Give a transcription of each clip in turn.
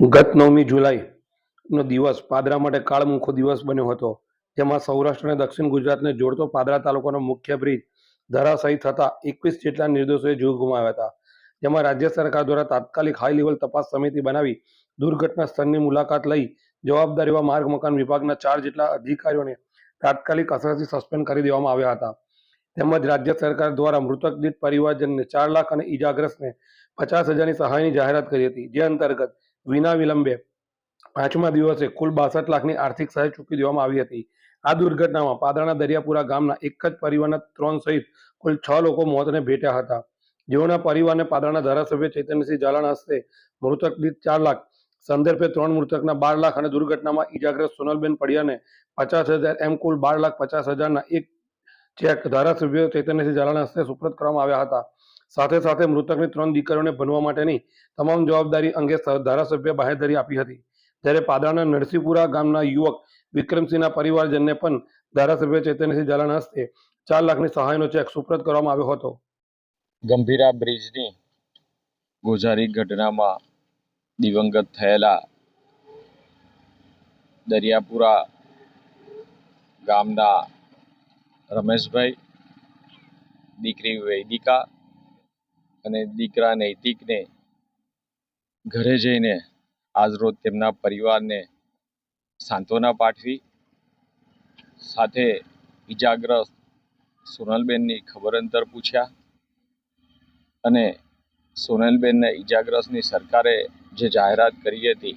ગત નવમી જુલાઈનો દિવસ પાદરા માટે કાળમુખો દિવસ બન્યો હતો. જેમાં સૌરાષ્ટ્ર અને દક્ષિણ ગુજરાતને જોડતો પાદરા તાલુકાનો મુખ્ય બ્રિજ ધરાશાયી થતા એકવીસ જેટલા નિર્દોષોએ જીવ ગુમાવ્યા હતા. જેમાં રાજ્ય સરકાર દ્વારા તાત્કાલિક હાઈ લેવલ તપાસ સમિતિ બનાવી દુર્ઘટના સ્થળની મુલાકાત લઈ જવાબદાર એવા માર્ગ મકાન વિભાગના ચાર જેટલા અધિકારીઓને તાત્કાલિક અસરથી સસ્પેન્ડ કરી દેવામાં આવ્યા હતા. તેમજ રાજ્ય સરકાર દ્વારા મૃતક દીઠ પરિવારજનને ચાર લાખ અને ઈજાગ્રસ્તને પચાસ હજારની સહાયની જાહેરાત કરી હતી. જે અંતર્ગત વિના વિલંબે પાંચમા દિવસે કુલ બાસઠ લાખની આર્થિક સહાય ચૂકવી દેવામાં આવી હતી. આ દુર્ઘટનામાં પાદરાના દરિયાપુરા ગામના એક જ પરિવારના ત્રણ સહિત કુલ છ લોકો મોતને ભેટ્યા હતા. જેઓના પરિવારને પાદરાના ધારાસભ્ય ચૈતન્યસિંહ ઝાલાના હસ્તે મૃતક દીઠ ચાર લાખ, સંદર્ભે ત્રણ મૃતકના બાર લાખ અને દુર્ઘટનામાં ઈજાગ્રસ્ત સોનલબેન પડિયાને પચાસ હજાર, એમ કુલ બાર લાખ પચાસ હજારના એક ચેક ધારાસભ્ય ચૈતન્યસિંહ ઝાલાના હસ્તે સુપ્રત કરવામાં આવ્યા હતા. સાથે સાથે મૃતકની ત્રણ દીકરીઓને ભણવા માટેની તમામ જવાબદારી અંગે ધારાસભ્ય બાહેધરી આપી હતી. જ્યારે પાદરાના નરસિંહપુરા ગામના યુવક વિક્રમસિંહના પરિવારજનને પણ ધારાસભ્ય ચૈતન્યસિંહ ઝાલાના હસ્તે ચાર લાખની સહાયનો ચેક સુપ્રત કરવામાં આવ્યો હતો. ગંભીરા બ્રિજની ગોઝારી ઘટનામાં દિવંગત થયેલા દરિયાપુરા ગામના રમેશભાઈ, દીકરી વૈદિકા અને દીકરા નૈતિકને ઘરે જઈને આજરોજ તેમના પરિવારને સાંત્વના પાઠવી. સાથે ઈજાગ્રસ્ત સોનલબેનની ખબર અંતર પૂછ્યા અને સોનલબેનને ઈજાગ્રસ્તની સરકારે જે જાહેરાત કરી હતી,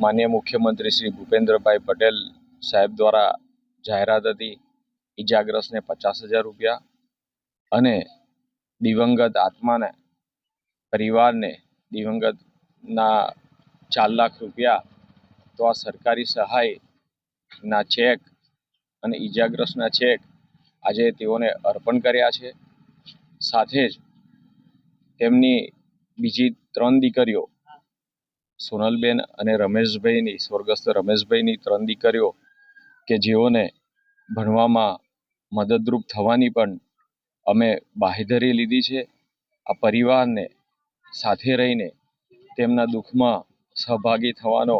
માન્ય મુખ્યમંત્રી શ્રી ભૂપેન્દ્રભાઈ પટેલ સાહેબ દ્વારા જાહેરાત હતી ઈજાગ્રસ્તને પચાસ હજાર રૂપિયા અને દિવંગત આત્માને, પરિવારને દિવંગતના ચાર લાખ રૂપિયા તો આ સરકારી સહાયના ચેક અને ઈજાગ્રસ્તના ચેક આજે તેઓને અર્પણ કર્યા છે. સાથે જ તેમની બીજી ત્રણ દીકરીઓ, સોનલબેન અને રમેશભાઈની, સ્વર્ગસ્થ રમેશભાઈની ત્રણ દીકરીઓ કે જેઓને ભણવામાં મદદરૂપ થવાની પણ અમે બાહેધરી લીધી છે. આ પરિવારને સાથે રહીને તેમના દુઃખમાં સહભાગી થવાનો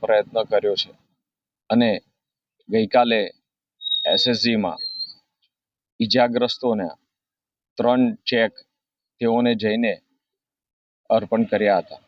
પ્રયત્ન કર્યો છે. અને ગઈકાલે એસએસજીમાં ઈજાગ્રસ્તોને ત્રણ ચેક તેઓને જઈને અર્પણ કર્યા હતા.